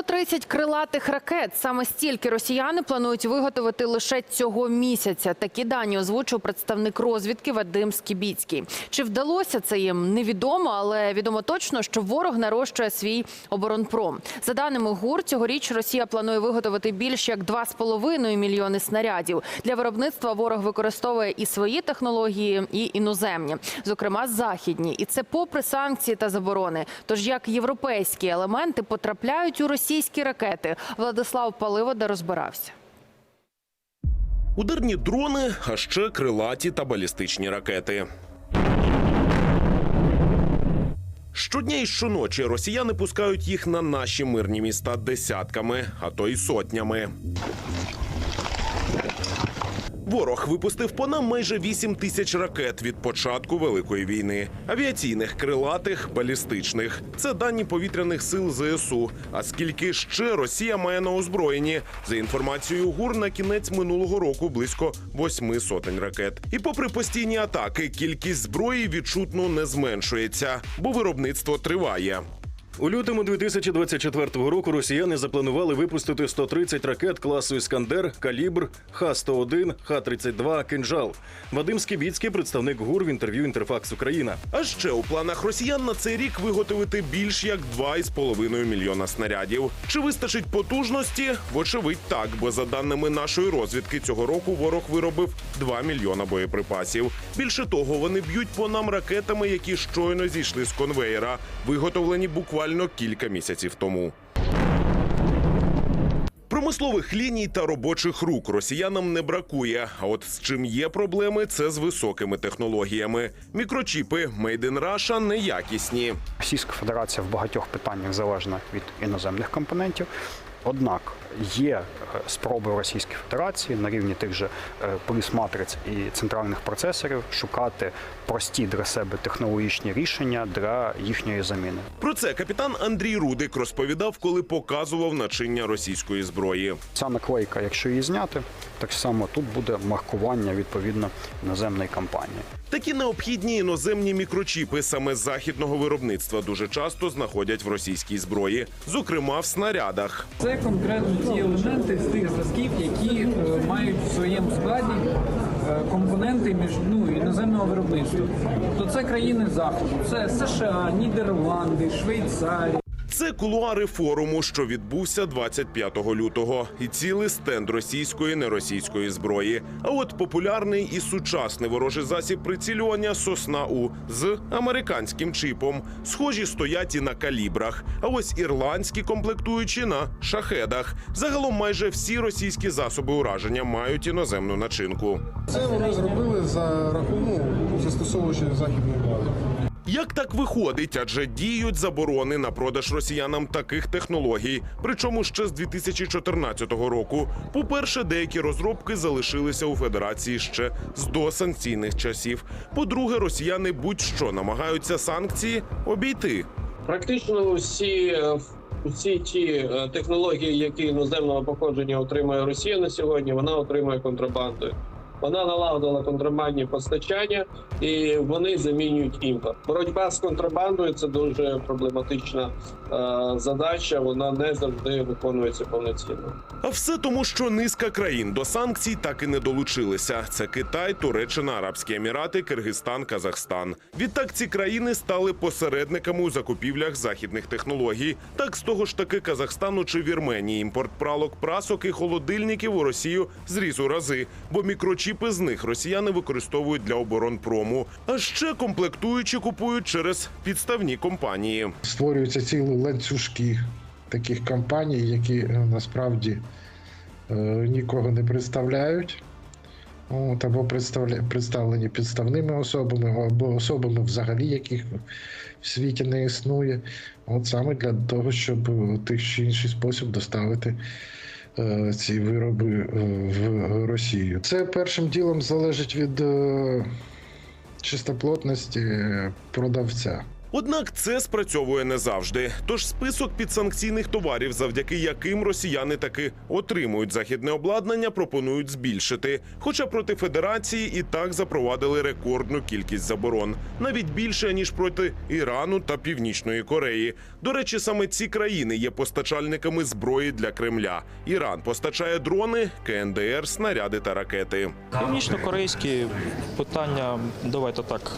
130 крилатих ракет. Саме стільки росіяни планують виготовити лише цього місяця. Такі дані озвучив представник розвідки Вадим Скібіцький. Чи вдалося це їм невідомо, але відомо точно, що ворог нарощує свій оборонпром. За даними ГУР, цьогоріч Росія планує виготовити більш як 2,5 мільйони снарядів. Для виробництва ворог використовує і свої технології, і іноземні, зокрема західні. І це попри санкції та заборони. Тож як європейські елементи потрапляють у російські ракети, Владислав Паливода розбирався. Ударні дрони, а ще крилаті та балістичні ракети. Щодня і щоночі росіяни пускають їх на наші мирні міста десятками, а то й сотнями. Ворог випустив по нам майже 8 тисяч ракет від початку великої війни. Авіаційних, крилатих, балістичних. Це дані повітряних сил ЗСУ. А скільки ще Росія має на озброєнні? За інформацією ГУР, на кінець минулого року близько восьми сотень ракет. І попри постійні атаки, кількість зброї відчутно не зменшується, бо виробництво триває. У лютому 2024 року росіяни запланували випустити 130 ракет класу Іскандер, Калібр, Х-101, Х-32, Кинжал. Вадим Скібіцький, представник ГУР в інтерв'ю Інтерфакс Україна. А ще у планах росіян на цей рік виготовити більш як 2,5 мільйона снарядів. Чи вистачить потужності? Вочевидь, так, бо за даними нашої розвідки, цього року ворог виробив 2 мільйона боєприпасів. Більше того, вони б'ють по нам ракетами, які щойно зійшли з конвеєра, виготовлені буквально кілька місяців тому. Промислових ліній та робочих рук росіянам не бракує. А от з чим є проблеми, це з високими технологіями. Мікрочіпи Made in Russia неякісні. Російська Федерація в багатьох питаннях залежна від іноземних компонентів. Однак є е, спроби Російської Федерації на рівні тих же е, полісматриць і центральних процесорів шукати прості для себе технологічні рішення для їхньої заміни. Про це капітан Андрій Рудик розповідав, коли показував начиння російської зброї. Ця наклейка, якщо її зняти, так само тут буде маркування відповідно іноземної компанії. Такі необхідні іноземні мікрочіпи саме західного виробництва дуже часто знаходять в російській зброї, зокрема в снарядах. Це конкретно ті елементи з тих зразків, які е, мають в своєму складі е, компоненти між ну, іноземного виробництва. То це країни заходу, це США, Нідерланди, Швейцарія. Це кулуари форуму, що відбувся 25 лютого, і цілий стенд російської неросійської зброї. А от популярний і сучасний ворожий засіб прицілювання сосна У з американським чипом. Схожі стоять і на калібрах. А ось ірландські комплектуючі на шахедах. Загалом майже всі російські засоби ураження мають іноземну начинку. Це вони зробили за рахунок, застосовуючи західну базу. Як так виходить? Адже діють заборони на продаж росіянам таких технологій. Причому ще з 2014 року. По-перше, деякі розробки залишилися у федерації ще з досанкційних часів. По-друге, росіяни будь-що намагаються санкції обійти. Практично усі, е, усі ті е, технології, які іноземного походження отримує Росія на сьогодні, вона отримує контрабандою. Вона налагодила контрабандні постачання і вони замінюють імпорт. Боротьба з контрабандою це дуже проблематична е, задача. Вона не завжди виконується повноцінно. А все тому, що низка країн до санкцій так і не долучилися. Це Китай, Туреччина, Арабські Емірати, Киргизстан, Казахстан. Відтак ці країни стали посередниками у закупівлях західних технологій. Так з того ж таки Казахстану чи Вірменії імпорт пралок, прасок і холодильників у Росію зріс у рази, бо мікрочіпи з них росіяни використовують для оборонпрому. А ще комплектуючі купують через підставні компанії. Створюються цілі ланцюжки таких компаній, які е, насправді е, нікого не представляють. От, або представлені підставними особами, або особами взагалі, яких в світі не існує. От саме для того, щоб у тих чи інший спосіб доставити е, ці вироби е, в Росію. Це першим ділом залежить від е, чистоплотності продавця. Однак це спрацьовує не завжди. Тож список підсанкційних товарів, завдяки яким росіяни таки отримують західне обладнання, пропонують збільшити. Хоча проти федерації і так запровадили рекордну кількість заборон, навіть більше ніж проти Ірану та Північної Кореї. До речі, саме ці країни є постачальниками зброї для Кремля. Іран постачає дрони, КНДР, снаряди та ракети. Північно-корейські питання, давайте так.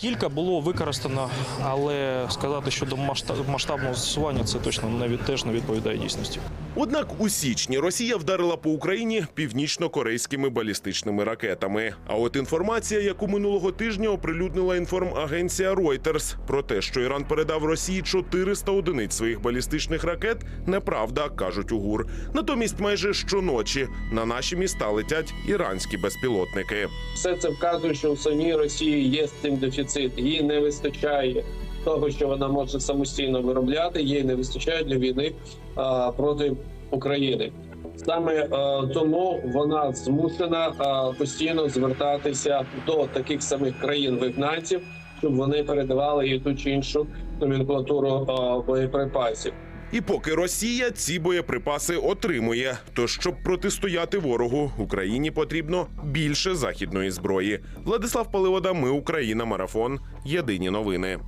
Кілька було використано, але сказати щодо масштаб- масштабного застосування це точно не від теж не відповідає дійсності. Однак у січні Росія вдарила по Україні північно-корейськими балістичними ракетами. А от інформація, яку минулого тижня оприлюднила інформагенція Reuters про те, що Іран передав Росії 400 одиниць своїх балістичних ракет, неправда, кажуть у ГУР. Натомість, майже щоночі на наші міста летять іранські безпілотники. Все це вказує, що у самій Росії є з цим дефіцит. Їй не вистачає того, що вона може самостійно виробляти. Їй не вистачає для війни а, проти України. Саме е, тому вона змушена е, постійно звертатися до таких самих країн вигнанців, щоб вони передавали їй ту чи іншу номенклатуру е, боєприпасів. І поки Росія ці боєприпаси отримує, то щоб протистояти ворогу, Україні потрібно більше західної зброї. Владислав Паливода, ми Україна, марафон. Єдині новини.